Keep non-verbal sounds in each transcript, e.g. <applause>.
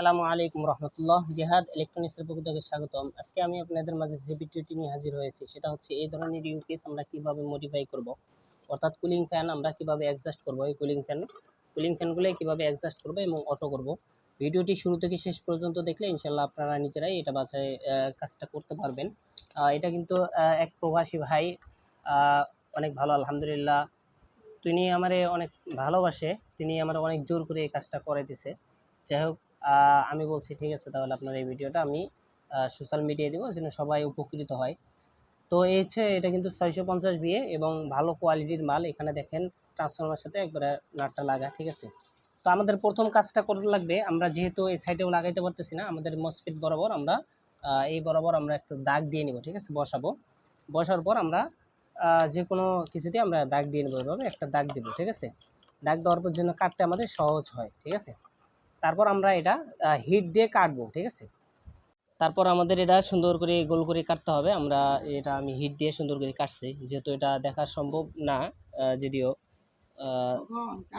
আসসালামু আলাইকুম রহমতুল্লাহ, জেহাদ ইলেকট্রনিক্সের পক্ষ থেকে স্বাগতম। আজকে আমি আপনাদের মাঝে যে ভিডিওটি নিয়ে হাজির হয়েছি, সেটা হচ্ছে এই ধরনের ইউপিএস আমরা কীভাবে মডিফাই করব। অর্থাৎ কুলিং ফ্যান আমরা কীভাবে অ্যাডজাস্ট করব, এই কুলিং ফ্যান কুলিং ফ্যানগুলো কীভাবে অ্যাডজাস্ট করব এবং অটো করব। ভিডিওটি শুরু থেকে শেষ পর্যন্ত দেখলে ইনশাল্লাহ আপনারা নিজেরাই এটা বাছাই কাজটা করতে পারবেন। এটা কিন্তু এক প্রবাসী ভাই অনেক ভালো, আলহামদুলিল্লাহ। তিনি আমারে অনেক ভালোবাসে, তিনি আমার অনেক জোর করে এই কাজটা করে দিছে যাই হোক আমি বলছি, ঠিক আছে, তাহলে আপনার এই ভিডিওটা আমি সোশ্যাল মিডিয়ায় দেবো, যেন সবাই উপকৃত হয়। তো এই হচ্ছে, এটা কিন্তু ছয়শো পঞ্চাশ বিয়ে এবং ভালো কোয়ালিটির মাল। এখানে দেখেন ট্রান্সফর্মার সাথে একবারে নাটটা লাগা, ঠিক আছে? তো আমাদের প্রথম কাজটা করতে লাগবে, আমরা যেহেতু এই সাইডেও লাগাইতে পারতেছি না, আমাদের মসফিট বরাবর আমরা এই বরাবর আমরা একটা দাগ দিয়ে নিব, ঠিক আছে? বসাবো। বসার পর আমরা যে কোনো কিছুতে আমরা দাগ দিয়ে নেব, এভাবে একটা দাগ দিব, ঠিক আছে? দাগ দেওয়ার পর জন্য কাটতে আমাদের সহজ হয়, ঠিক আছে? তারপর আমরা এটা হিট দিয়ে কাটবো ঠিক আছে? তারপর আমাদের এটা সুন্দর করে গোল করে কাটতে হবে। আমরা এটা আমি হিট দিয়ে সুন্দর করে কাটছি। যেহেতু এটা দেখা সম্ভব না যদিও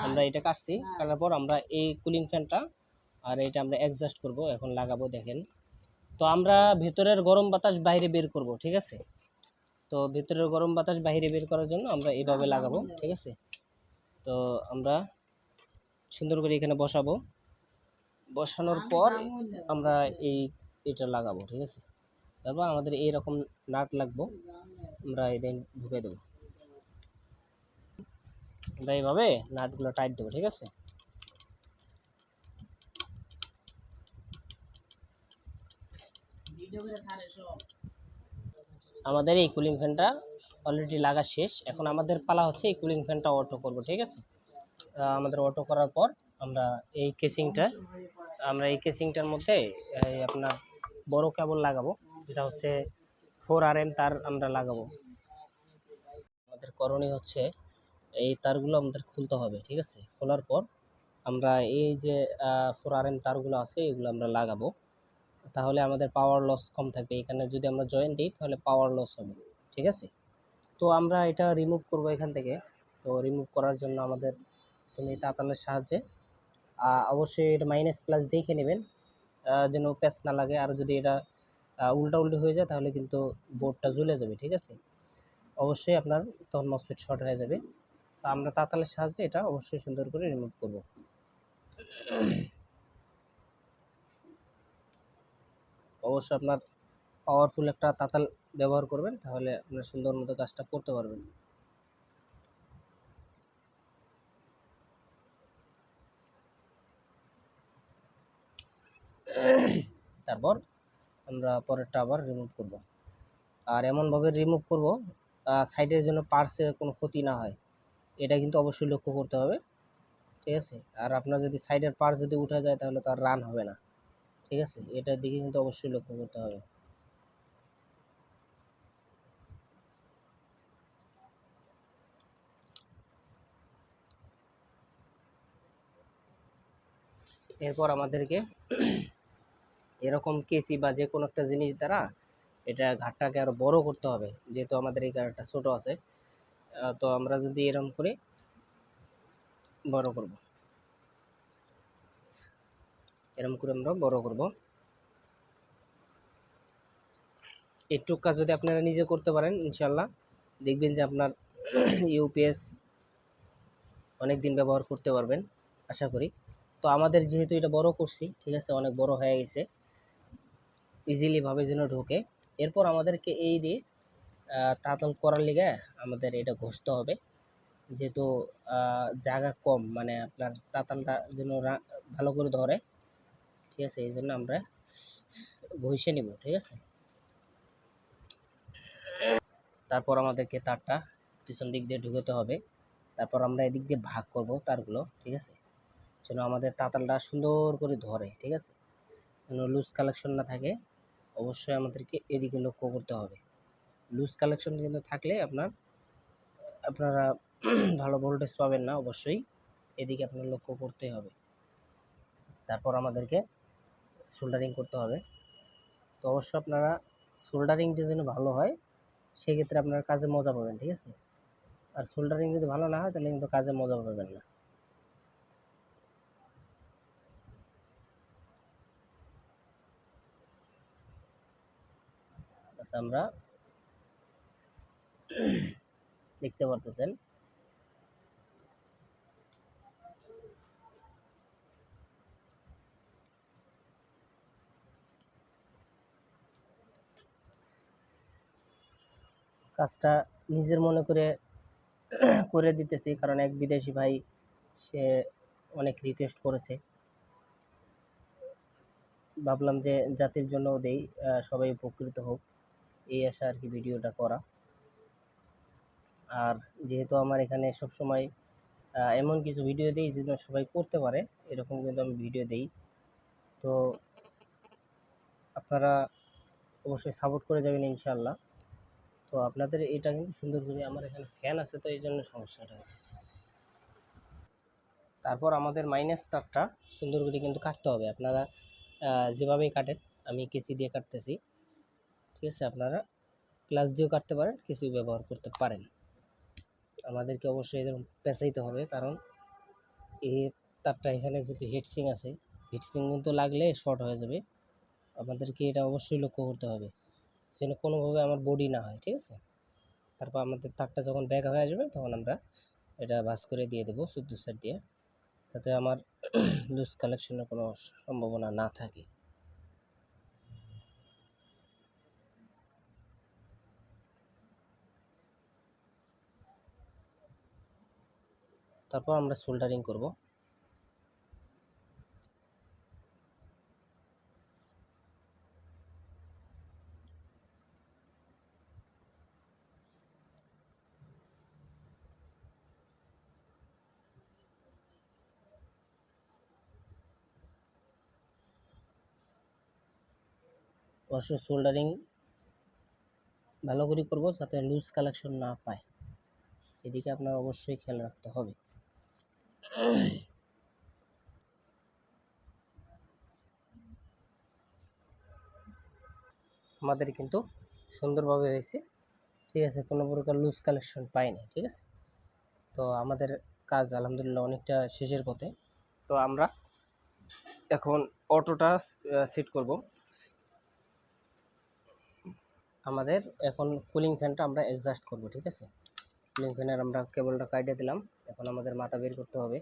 আমরা এটা কাটছি। কাটার পর আমরা এই কুলিং ফ্যানটা আর এটা আমরা অ্যাডজাস্ট করব এখন লাগাবো দেখেন। তো আমরা ভেতরের গরম বাতাস বাইরে বের করব ঠিক আছে? তো ভেতরের গরম বাতাস বাইরে বের করার জন্য আমরা এইভাবে লাগাবো ঠিক আছে? তো আমরা সুন্দর করে এখানে বসাবো। বসানোর পর আমরা এই এটা লাগাবো ঠিক আছে? তারপর আমাদের এইরকম নাট লাগবো আমরা এই দিন ঢুকে দেবো। আমরা এইভাবে নাটগুলো টাইট দেবো ঠিক আছে? আমাদের এই কুলিং ফ্যানটা অলরেডি লাগা শেষ। এখন আমাদের পালা হচ্ছে এই কুলিং ফ্যানটা অটো করব ঠিক আছে? আমাদের অটো করার পর আমরা এই কেসিংটা আমরা এই কেসিংটার মধ্যে আপনার বড় কেবল লাগাবো, যেটা হচ্ছে ফোর আর এম তার আমরা লাগাবো। আমাদের করণীয় হচ্ছে এই তারগুলো আমাদের খুলতে হবে, ঠিক আছে? খোলার পর আমরা এই যে ফোর আর এম তারগুলো আছে, এগুলো আমরা লাগাবো। তাহলে আমাদের পাওয়ার লস কম থাকবে। এখানে যদি আমরা জয়েন দিই, তাহলে পাওয়ার লস হবে, ঠিক আছে? তো আমরা এটা রিমুভ করব এখান থেকে। তো রিমুভ করার জন্য আমাদের তুমি তাতালের সাহায্যে অবশ্যই এটা মাইনাস প্লাস দেখে নেবেন। যেন প্যাচ না লাগে। আর যদি এটা আহ, উল্টা উল্টি হয়ে যায় তাহলে কিন্তু বোর্ডটা জ্বলে যাবে ঠিক আছে? অবশ্যই আপনার তখন মসফেট শর্ট হয়ে যাবে। তো আমরা তাতালের সাহায্যে এটা অবশ্যই সুন্দর করে রিমুভ করব। অবশ্যই আপনার পাওয়ারফুল একটা তাতাল ব্যবহার করবেন তাহলে আপনার সুন্দর মতো কাজটা করতে পারবেন। তারপর আমরা পরেরটা আবার রিমুভ করব। আর এমনভাবে রিমুভ করব সাইডের জন্য পার্সে কোনো ক্ষতি না হয়। এটা কিন্তু অবশ্যই লক্ষ্য করতে হবে, ঠিক আছে? আর আপনার যদি সাইডের পার্স যদি উঠে যায়, তাহলে তার রান হবে না, ঠিক আছে? এটার দিকে কিন্তু অবশ্যই লক্ষ্য করতে হবে। এরপর আমাদেরকে এরকম কেসি বা যে কোনো একটা জিনিস দ্বারা এটা ঘাটটাকে আরও বড় করতে হবে, যেহেতু আমাদের এই ঘাটটা ছোটো আছে তো আমরা যদি এরকম করে বড় করব। এরকম করে আমরা বড় করব। একটু কাজ যদি আপনারা নিজে করতে পারেন ইনশাল্লাহ দেখবেন যে আপনার <coughs> ইউপিএস অনেক দিন ব্যবহার করতে পারবেন, আশা করি। তো আমাদের যেহেতু এটা বড় করছি, ঠিক আছে, অনেক বড় হয়ে গেছে। ইজিলি ভাবে যেন ঢোকে। এরপর আমাদেরকে এই দিয়ে তাঁতল করার লিগে আমাদের এটা ঘষতে হবে। যেহেতু জায়গা কম মানে আপনার তাঁতালটা যেন ভালো করে ধরে, ঠিক আছে, এই জন্য আমরা ঘষে নিব, ঠিক আছে? তারপর আমাদেরকে তারটা পিছন দিক দিয়ে ঢুকাতে হবে। তারপর আমরা এদিক দিয়ে ভাগ করব তারগুলো, ঠিক আছে? যেন আমাদের তাতালটা সুন্দর করে ধরে, ঠিক আছে? যেন লুজ কালেকশন না থাকে। অবশ্যই আমাদেরকে এদিকে লক্ষ্য করতে হবে। লুজ কালেকশন কিন্তু থাকলে আপনার, আপনারা <clears throat> ভালো ভোল্টেজ পাবেন না, অবশ্যই এদিকে আপনার লক্ষ্য করতে হবে। তারপর আমাদেরকে সোল্ডারিং করতে হবে। তো অবশ্যই আপনারা সোল্ডারিংটা যেন ভালো হয়, সেক্ষেত্রে আপনার কাজে মজা পাবেন, ঠিক আছে? আর সোল্ডারিং যদি ভালো না হয়, তাহলে কিন্তু কাজে মজা পাবেন না। আমরা। দেখতে পারতেছেন। কাজটা নিজের মনে করে করে দিতেছি, কারণ এক বিদেশি ভাই, সে অনেক রিকোয়েস্ট করেছে। ভাবলাম যে জাতির জন্য দেই সবাই উপকৃত হোক। এই আশা আর কি ভিডিওটা করা। আর যেহেতু আমার এখানে সবসময় এমন কিছু ভিডিও দিই যেগুলো সবাই করতে পারে, এরকম কিন্তু আমি ভিডিও দেই। তো আপনারা অবশ্যই সাপোর্ট করে যাবেন ইনশাল্লাহ তো আপনাদের এটা কিন্তু সুন্দর করে আমার এখানে ফ্যান আছে, তো এই জন্য সমস্যাটা হচ্ছে। তারপর আমাদের মাইনাস তারটা সুন্দর করে কিন্তু কাটতে হবে। আপনারা যেভাবেই কাটেন, আমি কেসি দিয়ে কাটতেছি। ঠিক আছে, আপনারা প্লাস দিয়েও কাটতে পারেন কেসি ব্যবহার করতে পারেন। আমাদেরকে অবশ্যই এরকম পেঁচাইতে হবে, কারণ এই তারটা এখানে যেহেতু হিটসিং আছে হিটসিং কিন্তু লাগলে শর্ট হয়ে যাবে। আমাদেরকে এটা অবশ্যই লক্ষ্য করতে হবে, যেন কোনোভাবে আমার বডি না হয়, ঠিক আছে? তারপর আমাদের তারটা যখন ব্যাক হয়ে আসবে তখন আমরা এটা ভাস করে দিয়ে দেবো শুদ্ধ সাইড দিয়ে, যাতে আমার <clears throat> লুজ কালেকশনের কোনো সম্ভাবনা না থাকে। তারপর আমরা সোল্ডারিং করব। অবশ্যই সোল্ডারিং ভালো করে করব যাতে লুজ কালেকশন না পায়। এদিকে আপনার অবশ্যই খেয়াল রাখতে হবে। আমাদের কিন্তু সুন্দরভাবে হয়েছে। ঠিক আছে, কোনো প্রকার লুজ কালেকশন পাইনি ঠিক আছে? তো আমাদের কাজ আলহামদুলিল্লাহ অনেকটা শেষের পথে। তো আমরা এখন অটোটা সেট করব। আমাদের এখন কুলিং ফ্যানটা আমরা অ্যাডজাস্ট করব, ঠিক আছে? কুলিং ফ্যানের আমরা কেবলটা কাটিয়ে দিলাম। এখন আমাদের মাথা বের করতে হবে।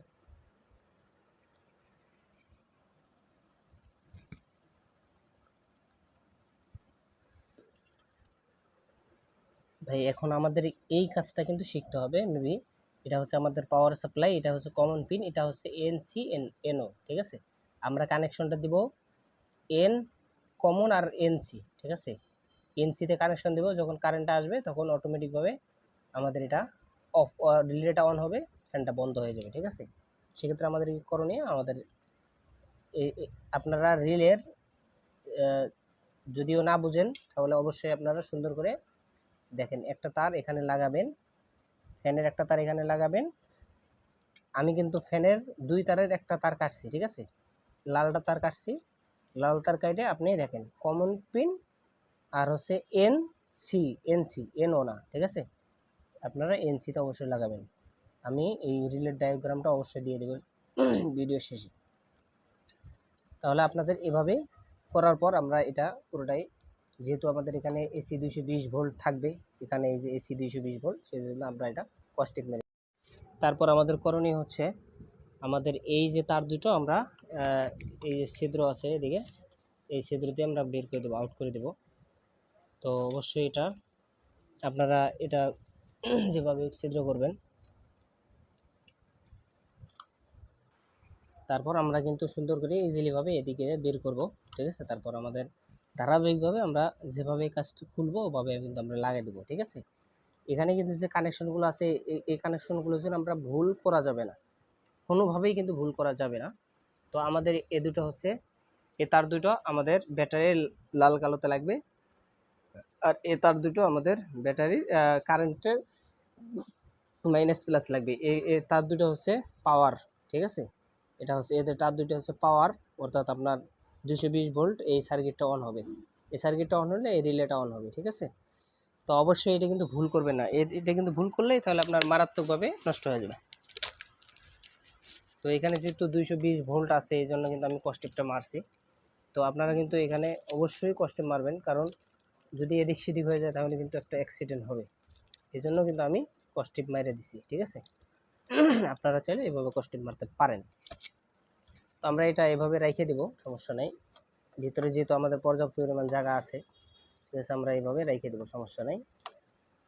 ভাই, এখন আমাদের এই কাজটা কিন্তু শিখতে হবে মেবি এটা হচ্ছে আমাদের পাওয়ার সাপ্লাই এটা হচ্ছে কমন পিন এটা হচ্ছে এনসি এন এনও ঠিক আছে? আমরা কানেকশনটা দিব এন কমন আর এনসি ঠিক আছে? এনসিতে কানেকশন দেবো, যখন কারেন্টটা আসবে, তখন অটোমেটিকভাবে আমাদের এটা অফ রিলেটা অন হবে। ফ্যানটা বন্ধ হয়ে যাবে, ঠিক আছে? সেক্ষেত্রে আমাদের কি করণীয়? আমাদের আপনারা রিলের যদিও না বুঝেন, তাহলে অবশ্যই আপনারা সুন্দর করে দেখেন। একটা তার এখানে লাগাবেন, ফ্যানের একটা তার এখানে লাগাবেন। আমি কিন্তু ফ্যানের দুই তারের একটা তার কাটছি, ঠিক আছে? লালটা তার কাটছি। লাল তার কাটে আপনি দেখেন কমন পিন আর হচ্ছে N C N C N O না, ঠিক আছে? আপনারা এন সিতে অবশ্যই লাগাবেন। আমি এই রিলের ডায়াগ্রামটা অবশ্যই দিয়ে দেবো <clears throat> ভিডিও শেষে। তাহলে আপনাদের এভাবে করার পর আমরা এটা পুরোটাই, যেহেতু আমাদের এখানে এসি দুইশো বিশ ভোল্ট থাকবে, এখানে এই যে এসি দুইশো বিশ ভোল্ট সেই জন্য আমরা এটা কস্টিক মেরে তারপর আমাদের করণীয় হচ্ছে, আমাদের এই যে তার দুটো আমরা এই যে ছিদ্র আছে এদিকে, এই ছিদ্র দিয়ে আমরা বের করে দেবো আউট করে দেবো। তো অবশ্যই এটা, আপনারা এটা <clears throat> যেভাবে ছিদ্র করবেন তারপর আমরা কিন্তু সুন্দর করে ইজিলিভাবে এদিকে বের করব, ঠিক আছে? তারপর আমাদের ধারাবাহিকভাবে আমরা যেভাবে কাজটি খুলবো, ওভাবে কিন্তু আমরা লাগিয়ে দেবো, ঠিক আছে? এখানে কিন্তু যে কানেকশনগুলো আছে এই- কানেকশনগুলো যেন আমরা ভুল করা যাবে না, কোনোভাবেই কিন্তু ভুল করা যাবে না। তো আমাদের এ দুটো হচ্ছে, এ তার দুটো আমাদের ব্যাটারির লাল কালোতে লাগবে, আর এ তার দুটো আমাদের ব্যাটারির কারেন্টের মাইনাস প্লাস লাগবে। এ তার দুটো হচ্ছে পাওয়ার ঠিক আছে? এটা হচ্ছে, এদের তার দুটো হচ্ছে পাওয়ার অর্থাৎ আপনার দুশো বিশ ভোল্ট এই সার্কিটটা অন হবে। এই সার্কিটটা অন হলে এই রিলেটা অন হবে, ঠিক আছে? তো অবশ্যই এটা কিন্তু ভুল করবে না। এটা কিন্তু ভুল করলেই তাহলে আপনার মারাত্মকভাবে নষ্ট হয়ে যাবে। তো এখানে যেহেতু দুইশো বিশ ভোল্ট আছে, এই জন্য কিন্তু আমি কস্টেপটা মারছি। তো আপনারা কিন্তু এখানে অবশ্যই কষ্টে মারবেন, কারণ যদি এদিক সেদিক হয়ে যায় তাহলে কিন্তু একটা অ্যাক্সিডেন্ট হবে। এই জন্য কিন্তু আমি কস্টিপ মাইরে দিছি, ঠিক আছে? <clears throat> আপনারা চাইলে এভাবে কস্টিপ মারতে পারেন। তো আমরা এটা এভাবে রেখে দেব, সমস্যা নেই। ভিতরে যেহেতু আমাদের পর্যাপ্ত পরিমাণ জায়গা আছে, ঠিক আছে, আমরা এইভাবে রেখে দেবো, সমস্যা নেই।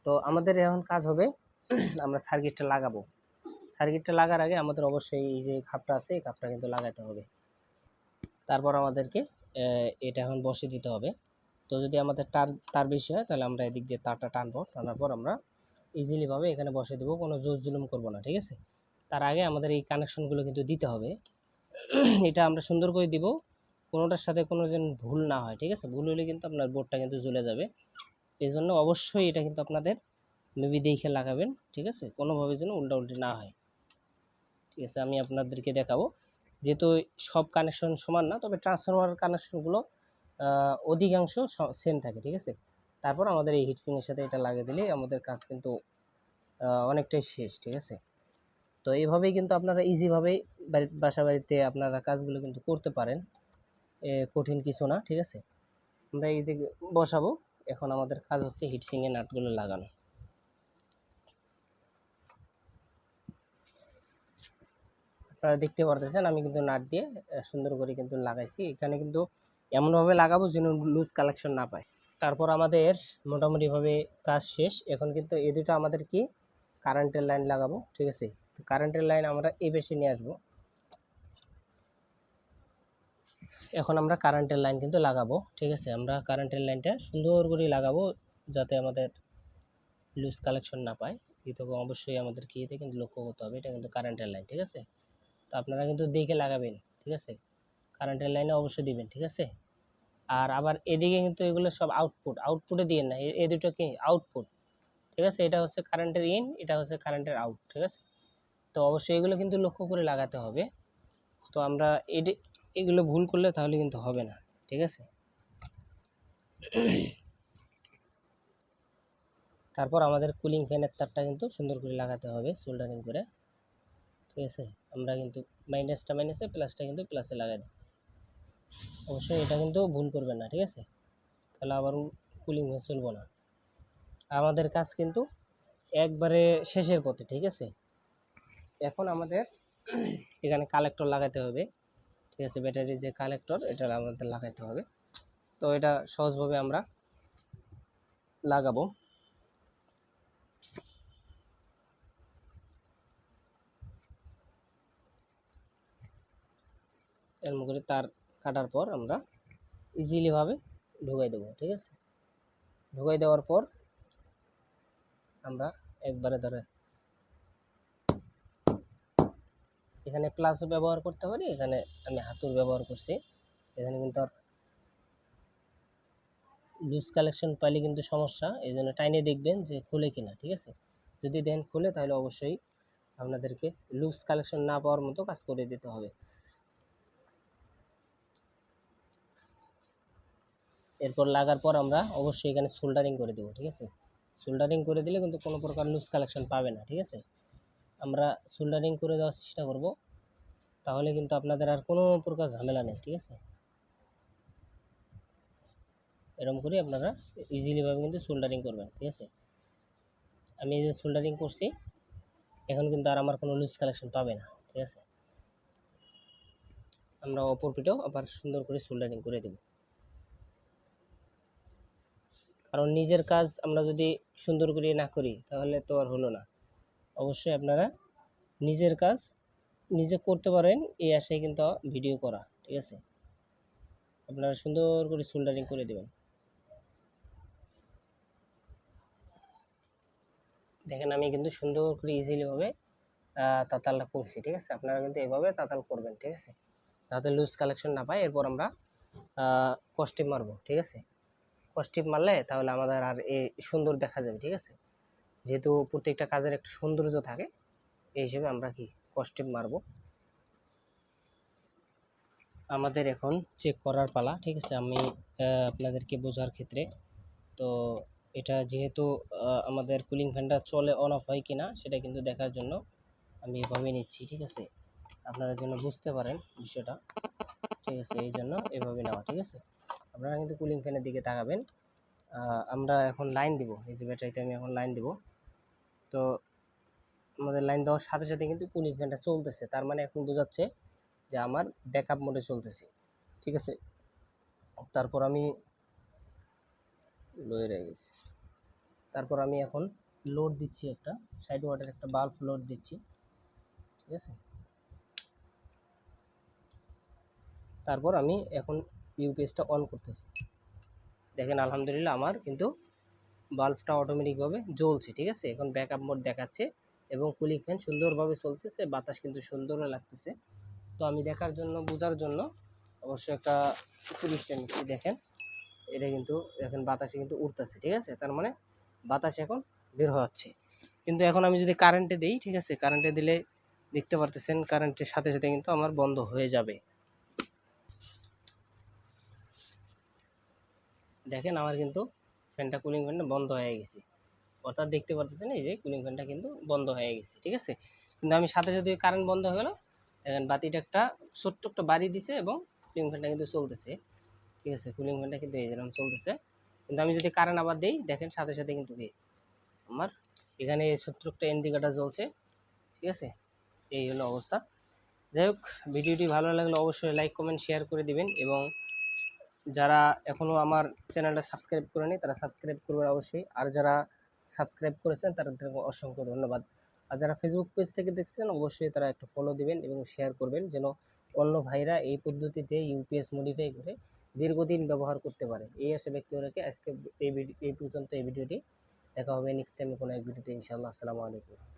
তো আমাদের এখন কাজ হবে, <clears throat> আমরা সার্কিটটা লাগাবো। সার্কিটটা লাগার আগে আমাদের অবশ্যই এই যে খাপটা আছে, এই খাপটা কিন্তু লাগাতে হবে। তারপর আমাদেরকে এটা এখন বসে দিতে হবে। তো যদি আমাদের তার তার বেশি হয়, তাহলে আমরা এদিক দিয়ে তারটা টানবো, টানার পর আমরা ইজিলিভাবে এখানে বসে দেবো, কোনো জোর জুলুম করব না, ঠিক আছে? তার আগে আমাদের এই কানেকশনগুলো কিন্তু দিতে হবে। <clears throat> এটা আমরা সুন্দর করে দিব। কোনোটার সাথে কোনো যেন ভুল না হয়, ঠিক আছে? ভুল হলে কিন্তু আপনার বোর্ডটা কিন্তু জ্বলে যাবে। এই জন্য অবশ্যই এটা কিন্তু আপনাদের মেবি দেখে লাগাবেন, ঠিক আছে? কোনোভাবে যেন উল্টা উল্টি না হয়। ঠিক আছে, আমি আপনাদেরকে দেখাবো। যেহেতু সব কানেকশন সমান না, তবে ট্রান্সফরমার কানেকশনগুলো অধিকাংশ সেম থাকে, ঠিক আছে? তারপর আমাদের এই হিটসিংয়ের সাথে এটা লাগিয়ে দিলেই আমাদের কাজ কিন্তু অনেকটাই শেষ, ঠিক আছে? তো এইভাবেই কিন্তু আপনারা ইজিভাবেই বাড়ি বাসা বাড়িতে আপনারা কাজগুলো কিন্তু করতে পারেন। এ, কঠিন কিছু না ঠিক আছে? আমরা এই দিকে বসাবো। এখন আমাদের কাজ হচ্ছে হিটসিংয়ের নাটগুলো লাগানো। আপনারা দেখতে পারতেছেন আমি কিন্তু নাট দিয়ে সুন্দর করে কিন্তু লাগাইছি। এখানে কিন্তু এমনভাবে লাগাবো যেন লুজ কালেকশন না পায়। তারপর আমাদের মোটামুটিভাবে কাজ শেষ। এখন কিন্তু এই দুটো আমাদের কি? কারেন্টের লাইন লাগাবো ঠিক আছে? তো কারেন্টের লাইন আমরা এ বেশি নিয়ে আসব। এখন আমরা কারেন্টের লাইন কিন্তু লাগাবো, ঠিক আছে? আমরা কারেন্টের লাইনটা সুন্দর করে লাগাবো যাতে আমাদের লুজ কালেকশন না পায়। এটা অবশ্যই আমাদের কি এতে কিন্তু লক্ষ্য করতে হবে, এটা কিন্তু কারেন্টের লাইন, ঠিক আছে? তো আপনারা কিন্তু দেখে লাগাবেন, ঠিক আছে? কারেন্টের লাইনে অবশ্যই দিবেন, ঠিক আছে? আর আবার এদিকে কিন্তু এগুলো সব আউটপুট আউটপুটে দিয়ে না, এ দুটো কি? আউটপুট ঠিক আছে? এটা হচ্ছে কারেন্টের ইন এটা হচ্ছে কারেন্টের আউট ঠিক আছে? তো অবশ্যই এগুলো কিন্তু লক্ষ্য করে লাগাতে হবে। তো আমরা এটি, এগুলো ভুল করলে তাহলে কিন্তু হবে না, ঠিক আছে? তারপর আমাদের কুলিং ফ্যানের তারটা কিন্তু সুন্দর করে লাগাতে হবে সোল্ডারিং করে, ঠিক আছে? আমরা কিন্তু মাইনাসটা মাইনাসে প্লাসটা কিন্তু প্লাসে লাগাই দিচ্ছি। অবশ্যই এটা কিন্তু ভুল করবেন না, ঠিক আছে? তাহলে আবার কুলিং ফ্যান চলবো না। আমাদের কাজ কিন্তু একবারে শেষের পথে, ঠিক আছে? এখন আমাদের এখানে কালেক্টর লাগাতে হবে। ঠিক আছে ব্যাটারি যে কালেক্টর এটা আমাদের লাগাইতে হবে। তো এটা সহজভাবে আমরা লাগাবো। এরকম করে তার কাটার পর আমরা ইজিলিভাবে ঢুকাই দেবো, ঠিক আছে? ঢুকাই দেওয়ার পর আমরা একবারে ধরে এখানে প্লাসও ব্যবহার করতে পারি, এখানে আমি হাতুর ব্যবহার করছি। এখানে কিন্তু আর লুজ কালেকশন পাইলে কিন্তু সমস্যা এই জন্য টাইনে দেখবেন যে খুলে কিনা, ঠিক আছে? যদি দেন খুলে, তাহলে অবশ্যই আপনাদেরকে লুজ কালেকশন না পাওয়ার মতো কাজ করে দিতে হবে। এরপর লাগার পর আমরা অবশ্যই এখানে সোল্ডারিং করে দেবো, ঠিক আছে? সোল্ডারিং করে দিলে কিন্তু কোনো প্রকার লুজ কালেকশন পাবে না, ঠিক আছে? আমরা সোল্ডারিং করে দেওয়ার চেষ্টা করব। তাহলে কিন্তু আপনাদের আর কোনো প্রকার ঝামেলা নেই, ঠিক আছে? এরকম করে আপনারা ইজিলিভাবে কিন্তু সোল্ডারিং করবেন, ঠিক আছে? আমি যে সোল্ডারিং করছি, এখন কিন্তু আর আমার কোনো লুজ কালেকশন পাবে না, ঠিক আছে? আমরা অপর পিঠেও আবার সুন্দর করে সোল্ডারিং করে দেব। কারণ নিজের কাজ আমরা যদি সুন্দর করে না করি, তাহলে তো আর হলো না। অবশ্যই আপনারা নিজের কাজ নিজে করতে পারেন, এই আশায় কিন্তু ভিডিও করা, ঠিক আছে? আপনারা সুন্দর করে সোল্ডারিং করে দেবেন। দেখেন, আমি কিন্তু সুন্দর করে ইজিলিভাবে তাতালটা করছি, ঠিক আছে? আপনারা কিন্তু এভাবে তাতাল করবেন, ঠিক আছে? যাতে লুজ কালেকশন না পায়, এরপর আমরা কস্টিপ মারবো, ঠিক আছে? কস্টিপ মারলে তাহলে আমাদের আর এই সুন্দর দেখা যাবে, ঠিক আছে? যেহেতু প্রত্যেকটা কাজের একটা সৌন্দর্য থাকে, এই হিসেবে আমরা কি কস্টিপ মারবো? আমাদের এখন চেক করার পালা, ঠিক আছে? আমি আপনাদেরকে বোঝার ক্ষেত্রে। তো এটা যেহেতু আমাদের কুলিং ফ্যানটা চলে অন অফ হয় কিনা, সেটা কিন্তু দেখার জন্য আমি এভাবে নিচ্ছি, ঠিক আছে? আপনারা যেন বুঝতে পারেন বিষয়টা, ঠিক আছে? এই জন্য এভাবে নেওয়া, ঠিক আছে? আপনারা কিন্তু কুলিং ফ্যানের দিকে তাকাবেন। আমরা এখন লাইন দিব, এই যে ব্যাটারিতে আমি এখন লাইন দিব। তো আমাদের লাইন দেওয়ার সাথে সাথে কিন্তু কুলিং ফ্যানটা চলতেছে। তার মানে এখন বোঝাচ্ছে যে আমার ব্যাকআপ মোডে চলতেছে। ঠিক আছে? তারপর আমি লোয়ে রয়ে গেছি। তারপর আমি এখন লোড দিচ্ছি একটা সাইড ওয়াটার একটা বাল্ব লোড দিচ্ছি। ঠিক আছে? তারপর আমি এখন ইউপিএসটা অন করতেছি। দেখেন, আলহামদুলিল্লাহ আমার কিন্তু বাল্বটা অটোমেটিকভাবে জ্বলছে, ঠিক আছে? এখন ব্যাকআপ মোড দেখাচ্ছে এবং কুলিং ফ্যান সুন্দরভাবে চলতেছে, বাতাস কিন্তু সুন্দরও লাগতেছে। তো আমি দেখার জন্য, বোঝার জন্য অবশ্যই একটা টুরিস্ট নিচ্ছি, দেখেন। এটা কিন্তু এখন বাতাসে কিন্তু উঠতেছে ঠিক আছে? তার মানে বাতাস এখন বের হচ্ছে। কিন্তু এখন আমি যদি কারেন্টে দিই, ঠিক আছে? কারেন্টে দিলে দেখতে পারতেছেন কারেন্টের সাথে সাথে কিন্তু আমার বন্ধ হয়ে যাবে। দেখেন আমার কিন্তু ফ্যানটা কুলিং ফ্যানটা বন্ধ হয়ে গেছে। অর্থাৎ দেখতে পারতেছেন এই যে কুলিং ফ্যানটা কিন্তু বন্ধ হয়ে গেছে, ঠিক আছে? কিন্তু আমি সাথে সাথে কারেন্ট বন্ধ হয়ে গেল দেখেন বাতিটা একটা ছোট্ট একটা বাড়ি দিছে এবং কুলিং ফ্যানটা কিন্তু চলতেছে, ঠিক আছে? কুলিং ফ্যানটা কিন্তু এই যেরকম চলতেছে। কিন্তু আমি যদি কারেন্ট আবার দিই, দেখেন সাথে সাথে কিন্তু আমার এখানে ছোট্ট একটা ইন্ডিকেটার জ্বলছে, ঠিক আছে? এই হলো অবস্থা। যাই হোক, ভিডিওটি ভালো লাগলে অবশ্যই লাইক কমেন্ট শেয়ার করে দিবেন এবং যারা এখনও আমার চ্যানেলটা সাবস্ক্রাইব করেনি, তারা সাবস্ক্রাইব করবেন অবশ্যই। আর যারা সাবস্ক্রাইব করেছেন, তাদেরকে অসংখ্য ধন্যবাদ। আর যারা ফেসবুক পেজ থেকে দেখছেন, অবশ্যই তারা একটা ফলো দিবেন এবং শেয়ার করবেন, যেন অন্য ভাইরা এই পদ্ধতিতে ইউপিএস মডিফাই করে দীর্ঘদিন ব্যবহার করতে পারে। এই আসে ব্যক্তি আজকে এই এই পর্যন্ত এই ভিডিওটি দেখা হবে নেক্সট টাইমে কোনো এক ভিডিওতে, ইনশাআল্লাহ। আসসালামু আলাইকুম।